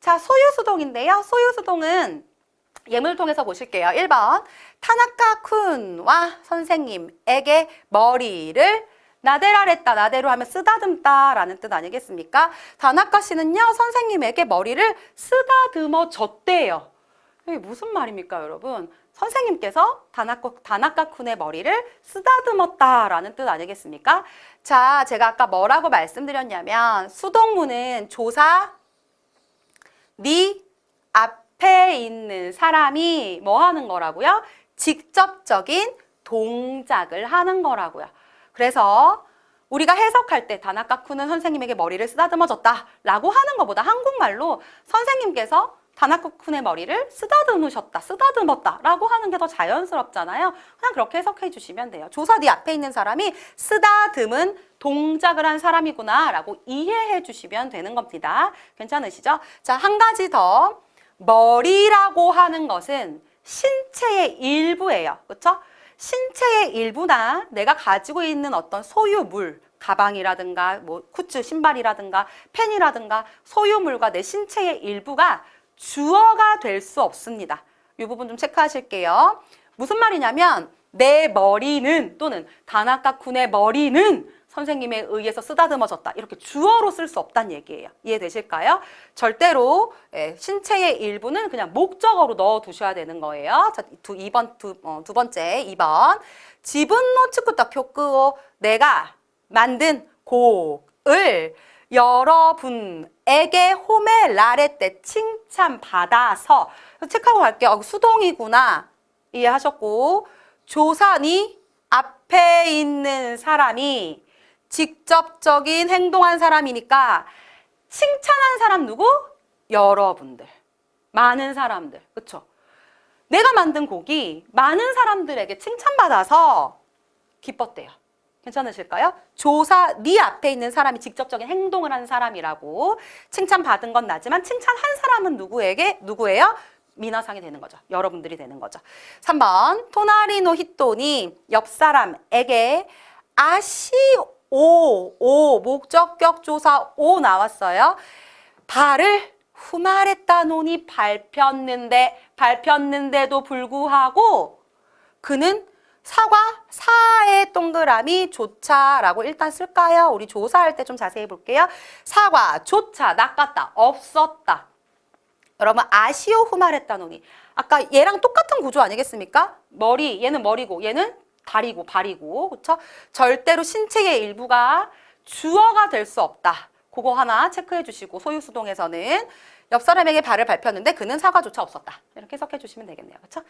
자, 소유수동인데요. 소유수동은 예문을 통해서 보실게요. 1번 타나카 쿤와 선생님에게 머리를 나대라랬다. 나대로 하면 쓰다듬다 라는 뜻 아니겠습니까? 다나카 씨는요. 선생님에게 머리를 쓰다듬어 줬대요. 이게 무슨 말입니까, 여러분? 선생님께서 다나카, 다나카 쿤의 머리를 쓰다듬었다 라는 뜻 아니겠습니까? 자, 제가 아까 뭐라고 말씀드렸냐면 수동문은 조사, 네 앞에 있는 사람이 뭐 하는 거라고요? 직접적인 동작을 하는 거라고요. 그래서 우리가 해석할 때 다나카쿠는 선생님에게 머리를 쓰다듬어 줬다 라고 하는 것보다 한국말로 선생님께서 다나카쿤의 머리를 쓰다듬으셨다, 쓰다듬었다 라고 하는 게 더 자연스럽잖아요. 그냥 그렇게 해석해 주시면 돼요. 조사 네 앞에 있는 사람이 쓰다듬은 동작을 한 사람이구나 라고 이해해 주시면 되는 겁니다. 괜찮으시죠? 자, 한 가지 더. 머리라고 하는 것은 신체의 일부예요. 그렇죠? 신체의 일부나 내가 가지고 있는 어떤 소유물, 가방이라든가 뭐 쿠츠 신발이라든가 펜이라든가 소유물과 내 신체의 일부가 주어가 될 수 없습니다. 이 부분 좀 체크하실게요. 무슨 말이냐면 내 머리는 또는 다나카 쿤의 머리는 선생님에 의해서 쓰다듬어졌다. 이렇게 주어로 쓸 수 없다는 얘기예요. 이해되실까요? 절대로 예, 신체의 일부는 그냥 목적어로 넣어 두셔야 되는 거예요. 자, 두, 2번, 두, 어, 두 번째, 2번. 지분노 축구다 교크오 내가 만든 곡을 여러분에게 홈에 라레 때 칭찬받아서 체크하고 갈게요. 어, 수동이구나. 이해하셨고 조산이 앞에 있는 사람이 직접적인 행동한 사람이니까 칭찬한 사람 누구? 여러분들. 많은 사람들. 그쵸? 내가 만든 곡이 많은 사람들에게 칭찬받아서 기뻤대요. 괜찮으실까요? 조사, 네 앞에 있는 사람이 직접적인 행동을 한 사람이라고 칭찬받은 건 나지만 칭찬한 사람은 누구에게, 누구예요? 미나상이 되는 거죠. 여러분들이 되는 거죠. 3번, 토나리노 히토니 옆 사람에게 아시오, 오, 목적격 조사 오 나왔어요. 발을 후말했다 노니 밟혔는데, 밟혔는데도 불구하고 그는 사과, 사의 동그라미, 조차라고 일단 쓸까요? 우리 조사할 때 좀 자세히 볼게요. 사과, 조차, 낚았다, 없었다. 여러분 아시오 후말했다 노니 아까 얘랑 똑같은 구조 아니겠습니까? 머리 얘는 머리고 얘는 다리고 발이고 그렇죠? 절대로 신체의 일부가 주어가 될 수 없다. 그거 하나 체크해 주시고 소유수동에서는 옆 사람에게 발을 밟혔는데 그는 사과조차 없었다. 이렇게 해석해 주시면 되겠네요. 그렇죠?